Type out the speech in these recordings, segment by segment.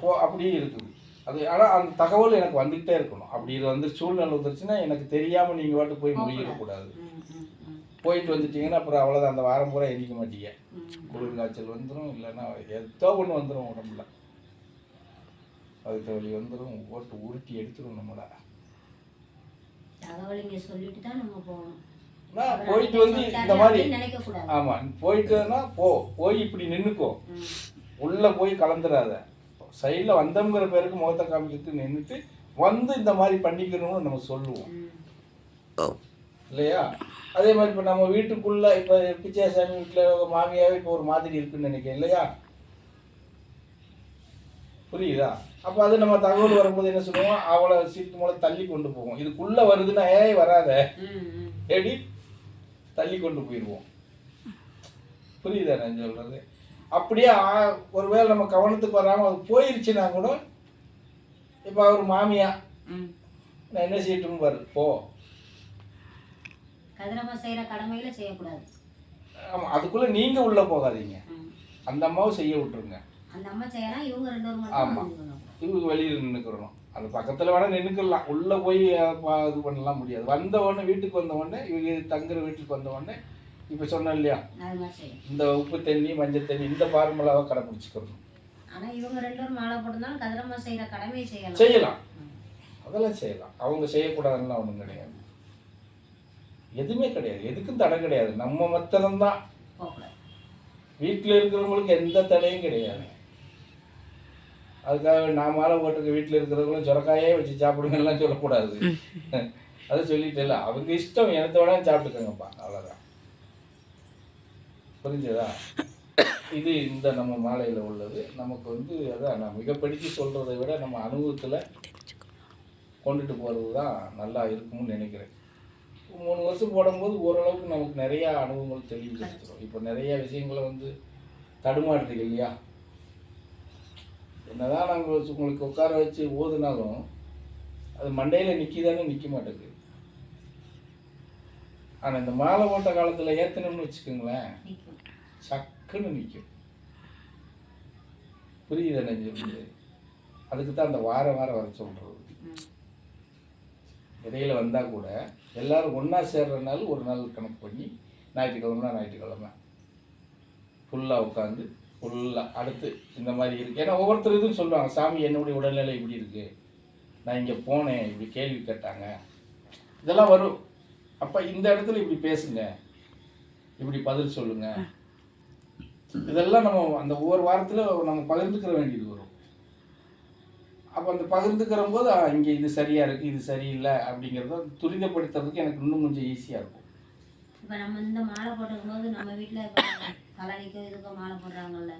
போ அப்படியே இருக்குது. அது ஆனால் அந்த தகவல் எனக்கு வந்துகிட்டே இருக்கணும். அப்படி இது வந்து சூழ்நிலை வந்துருச்சுன்னா எனக்கு தெரியாமல் நீங்கள் வாட்டு போய் முறியிடக்கூடாது ம், ம், ம், போயிட்டு வந்துட்டீங்கன்னா அப்புறம் அவ்வளோதான் அந்த வாரம் பூரா எண்ணிக்க மாட்டீங்க. ம். குளிர் காய்ச்சல் வந்துடும் இல்லைன்னா ஏதோ ஒன்று வந்துடும் உடம்புல. அதுக்கு வலி வந்துடும் ஓட்டு உருட்டி எடுத்துரும் நம்மளை. போயிட்டு வந்து இந்த மாதிரி ஆமாம் போயிட்டுனா போ. போய் இப்படி நின்றுக்கோ உள்ளே போய் கலந்துடாத சைடில் வந்தோங்கிற பேருக்கு முகத்தை காமிக்கிறதுக்கு நின்றுட்டு வந்து இந்த மாதிரி பண்ணிக்கணும்னு நம்ம சொல்லுவோம். இல்லையா? அதே மாதிரி இப்போ நம்ம வீட்டுக்குள்ளே இப்போ பிச்சாசாமி வீட்டில் மாமியாவே இப்போ ஒரு மாதிரி இருக்குன்னு நினைக்கிறேன் இல்லையா? புரியுதா? அப்போ அது நம்ம தகவல் வரும்போது என்ன சொல்லுவோம்? அவளை சீட்டு மூலம் தள்ளி கொண்டு போவோம். இதுக்குள்ளே வருதுன்னா ஏய் வராத. எப்படி தள்ளி கொண்டு போயிடுவோம் புரியுதா நான் சொல்கிறது அப்படியே ஆ- ஒருவேளை நம்ம கவனத்துக்கு வராமல் அது போயிருச்சுன்னா கூட இப்போ அவர் மாமியா. நான் என்ன செய்யட்டும் பாரு போ கடமையில செய்யக்கூடாது ஆமாம் அதுக்குள்ளே நீங்கள் உள்ளே போகாதீங்க. அந்த அம்மாவை செய்ய விட்டுருங்க அந்த அம்மா செய்யலாம் இவங்க ரெண்டு பேரும் ஆமா. மட்டும் வந்துக்கணும். இவங்க வெளியில் நின்றுக்கிறணும் அது பக்கத்தில் வேணால் நின்றுக்கலாம் உள்ளே போய் இது பண்ணலாம் முடியாது வந்த உடனே வீட்டுக்கு வந்த உடனே இவங்க தங்குற வீட்டுக்கு வந்த உடனே இப்போ சொன்னேன் இல்லையா? இந்த உப்பு தண்ணி மஞ்சள் தண்ணி இந்த ஃபார்முலாவை கடைப்பிடிச்சிக்கணும். ஆனா இவங்க ரெண்டு பேரும் மாலை போட்டிருந்தாலும் கதிரம்மா செய்யற கடமையை செய்யலாம். செய்யலாம். அதெல்லாம் செய்யலாம். அவங்க செய்யக்கூடாதுன்னு ஒன்றும் கிடையாது. எதுவுமே கிடையாது. எதுக்கும் தடை கிடையாது. நம்ம மத்தனம்தான் வீட்டில் இருக்கிறவங்களுக்கு எந்த தடையும் கிடையாது. அதுக்காக நான் மாலை போட்டிருக்க வீட்டில் இருக்கிறவங்களும் சுரக்காயே வச்சு சாப்பிடுங்கலாம் சொல்லக்கூடாது. அதை சொல்லிட்டேல அவங்க இஷ்டம். எனத்த வேணா சாப்பிட்டுக்கோங்கப்பா. அவ்வளோதான் புரிஞ்சதா? இது இந்த நம்ம மாலையில் உள்ளது. நமக்கு வந்து அதான் நான் மிகப்படிச்சு சொல்கிறத விட நம்ம அனுபவத்தில் கொண்டுட்டு போகிறது தான் நல்லா இருக்கும்னு நினைக்கிறேன். மூணு வருஷம் போடும்போது ஓரளவுக்கு நமக்கு நிறையா அனுபவங்கள் தெளிவு கிடைச்சிடும் இப்போ நிறையா விஷயங்களை வந்து தடுமாறுறீங்க இல்லையா? என்னதான் நாங்கள் உங்களுக்கு உட்கார வச்சு ஓதுனாலும் அது மண்டையில் நிற்கிதானே நிற்க மாட்டேங்குது. ஆனால் இந்த மாலை போட்ட காலத்தில் ஏற்றணும்னு வச்சுக்கோங்களேன். சக்குன்னு நிற்கும் புரியுது நெஞ்சு அதுக்கு தான் அந்த வாரம் வாரம் வர சொல்கிறது. இடையில வந்தால் கூட எல்லாரும் ஒன்றா சேர்றதுனால ஒரு நாள் கணக்கு பண்ணி ஞாயிற்றுக்கிழமை ஞாயிற்றுக்கிழமை. ஃபுல்லாக உட்காந்து ஃபுல்லாக அடுத்து இந்த மாதிரி இருக்கு. ஏன்னா ஒவ்வொருத்தர் இதுவும் சொல்லுவாங்க சாமி என்னுடைய உடல்நிலை இப்படி இருக்கு. நான் இங்கே போனேன் இப்படி கேள்வி கேட்டாங்க. இதெல்லாம் வரும். அப்போ இந்த இடத்துல இப்படி பேசுங்க. இப்படி பதில் சொல்லுங்க. இதெல்லாம் நம்ம அந்த ஒவ்வொரு வாரத்தில் நம்ம பகிர்ந்துக்கிற வேண்டியது வரும். அப்போ அந்த பகிர்ந்துக்கிற போது இங்கே இது சரியாக இருக்குது இது சரியில்லை அப்படிங்கிறத துரிதப்படுத்துறதுக்கு எனக்கு இன்னும் கொஞ்சம் ஈஸியாக இருக்கும். இப்ப நம்ம இந்த மாலை போட்டிருக்கும் போது நம்ம வீட்டுல இப்ப கலனிக்கோ இதுக்கோ மாலை போடுறாங்கல்ல.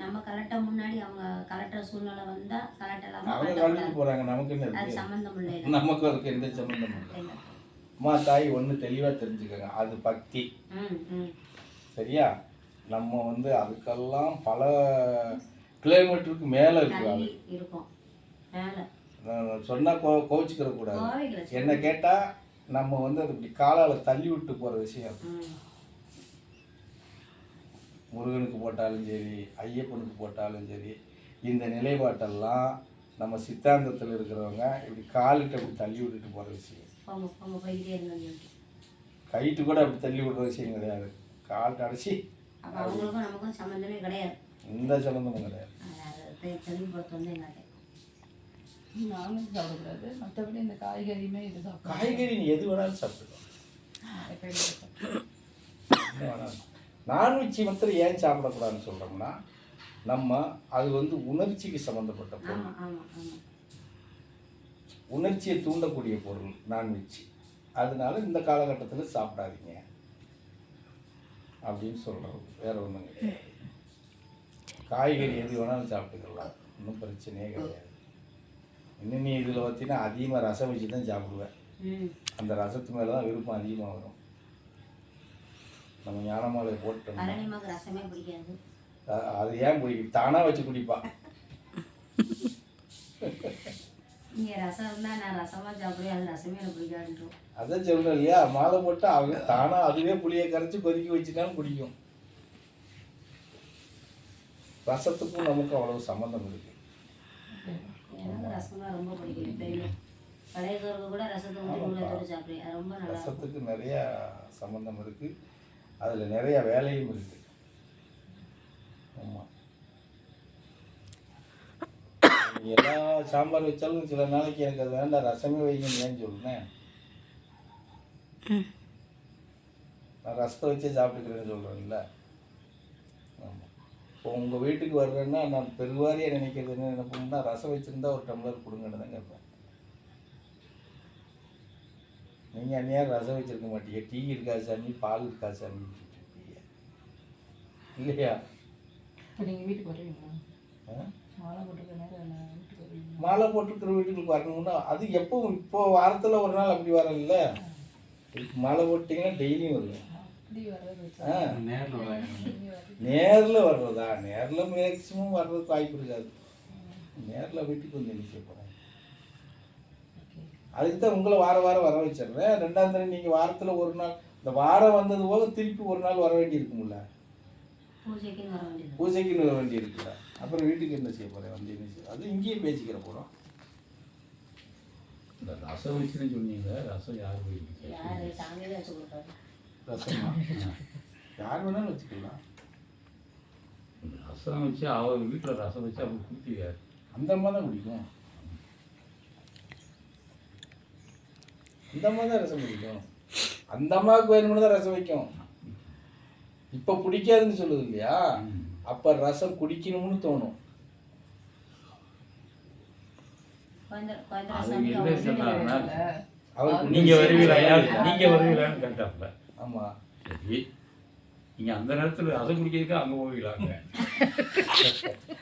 நம்ம கலட்ட முன்னாடி அவங்க கலட்டுற சூழ்நிலை வந்தா கலட்டலாம் அவங்க போகிறாங்க நமக்கு என்ன அது இருக்கு சம்பந்தம் இல்லை நமக்கு அதுக்கு எந்த சம்மந்தமும் இல்லை. அம்மா தாய் ஒன்று தெளிவாக தெரிஞ்சுக்கோங்க. அது பக்தி. சரியா? நம்ம வந்து அதுக்கெல்லாம் பல கிலோமீட்டருக்கு மேலே அது. இருக்கும். மேல. நான் சொன்னா கோ கோவிச்சுக்கிற கூடாது. என்ன கேட்டால் நம்ம வந்து அது இப்படி காலால் தள்ளி விட்டு போகிற விஷயம். முருகனுக்கு போட்டாலும் சரி ஐயப்பனுக்கு போட்டாலும் சரி இந்த நிலைப்பாட்டெல்லாம் நம்ம சித்தாந்தத்தில் இருக்கிறவங்க இப்படி காலிட்டு அப்படி தள்ளி விட்டுட்டு போகிற விஷயம். போங்க போங்க போய்கிட்டே இருந்தோம் கைட்டு கூட அப்படி தள்ளி விடுற விஷயம் கிடையாது. கால் அடைச்சி அப்ப அவங்களுக்கும் நமக்கும் சம்மந்தமே கிடையாது. எந்த சம்மந்தமும் கிடையாது. தெளிவுபடுத்த வந்து என்ன நான்வெஜ் சாப்பிடக்கூடாது. மற்றபடி இந்த காய்கறியுமே இது காய்கறி நீ எது வேணாலும் வேணாலும் நான்வெஜ் மாத்திரம் ஏன் சாப்பிடக்கூடாதுன்னு சொல்கிறோம்னா நம்ம அது வந்து உணர்ச்சிக்கு சம்மந்தப்பட்ட பொருள். ஆமா ஆமா ஆமா. உணர்ச்சியை தூண்டக்கூடிய பொருள் நான்வெஜ் அதனால இந்த காலகட்டத்தில் சாப்பிடாதீங்க. அப்படின்னு சொல்கிறோம் வேற ஒன்றும் கிடையாது காய்கறி எது வேணாலும் சாப்பிட்டுக்கலாம். ஒன்றும் பிரச்சனையே கிடையாது. இன்னும் நீ இதில் பார்த்தீங்கன்னா அதிகமாக ரசம் வச்சு தான் சாப்பிடுவேன். ம். அந்த ரசத்து மேலே தான் விருப்பம் அதிகமாக வரும். நம்ம ஞானமாலை ரசமே பிடிக்காது. அ- அது ஏன் பிடிக்கும்? தானாக வச்சு குடிப்பா நீங்க ரசம் இருந்தா நான் ரசமா சாப்பிடுவேன் அது ரசமே எனக்கு பிடிக்காதுன்றோம் அதான் சொல்கிறேன் இல்லையா? மாலை போட்டு அவங்க தானாக அதுவே புளியை கரைச்சி கொதிக்க வச்சுட்டாலும் குடிக்கும். ரசத்துக்கும் நமக்கும் அவ்வளவு சம்மந்தம் இருக்குது எனக்கு ரொம்ப பிடிக்கும் எப்பயுமே பழைய சோறுக்கு கூட ரசத்தை ஊற்றி உள்ள தொட்டு சாப்பிடுவேன் அது ரொம்ப நல்லா இருக்கும். ரசத்துக்கு நிறையா சம்மந்தம் இருக்குது அதில் நிறைய வேலையும் இருக்குது ஆமாம் எல்லா சாம்பார் வச்சாலும் சில நாளைக்கு எனக்கு அது வேண்டாம். ரசமே வைங்கன்னு ஏன் சொல்லுனேன் நான் ரசத்தை வச்சே சாப்பிட்டுக்கிறேன்னு சொல்கிறேன்ல ஆமாம் இப்போ உங்கள் வீட்டுக்கு வர்றேன்னா நான் பெருவாரியாக நினைக்கிறது என்ன நினைப்போம்னா ரசம் வச்சுருந்தா ஒரு டம்ளர் கொடுங்கன்னு தான் கேட்பேன். நீங்கள் அந்நியார் ரசம் வச்சிருக்க மாட்டீங்க. டீ இருக்கா சாமி? பால் இருக்கா சாமி? இல்லையா? இப்போ நீங்கள் வீட்டுக்கு வருவீங்களா? ஆ? மாலை போட்டுருக்கிற வீட்டுக்கு வரணும்னா அது எப்போ இப்போ வாரத்தில் ஒரு நாள் அப்படி வரல மாலை போட்டிங்கன்னா டெய்லியும் வருவேன். நேரில் நேரில் வர்றதா? நேரில் மேக்ஸிமம் வர்றதுக்கு வாய்ப்பு இருக்காது. நேரில் வீட்டுக்கு வந்து என்ன செய்ய போகிறேன் ஓகே. அதுக்கு தான் உங்களை வார வாரம் வர வச்சிடுறேன். ரெண்டாம் தடவை நீங்கள் வாரத்தில் ஒரு நாள் இந்த வாரம் வந்தது போக திருப்பி ஒரு நாள் வர வேண்டி இருக்கும்ல பூஜைக்குன்னு வர வேண்டியது பூஜைக்குன்னு வர வேண்டி இருக்குல்ல அப்புறம் வீட்டுக்கு என்ன செய்ய போகிறேன் வந்து என்ன செய்ய அது இங்கேயே பேசிக்கிற போகிறோம் இந்த ரசம் வச்சுன்னு சொன்னீங்க. ரசம் யார் ரசமா? யார் வேணாலும் வச்சுக்கலாம். ரசம் வச்சு அவர் வீட்டில் ரசம் வச்சு அவர் குடிக்கிறார். அந்த அம்மா தான் பிடிக்கும் அந்த அம்மா தான் ரசம் பிடிக்கும் அந்த அம்மாவுக்கு வேணும்னு தான் ரசம் வைக்கும். இப்போ பிடிக்காதுன்னு சொல்லுது இல்லையா? அப்போ ரசம் குடிக்கணும்னு தோணும். நீங்கள் வருவீங்களா யார் நீங்கள் வருவீங்களான்னு கேட்டாப்புல ஆமாம் சரி நீங்கள் அந்த நேரத்தில் ரசம் குடிக்கிறதுக்கு அங்கே போவீங்களாங்க?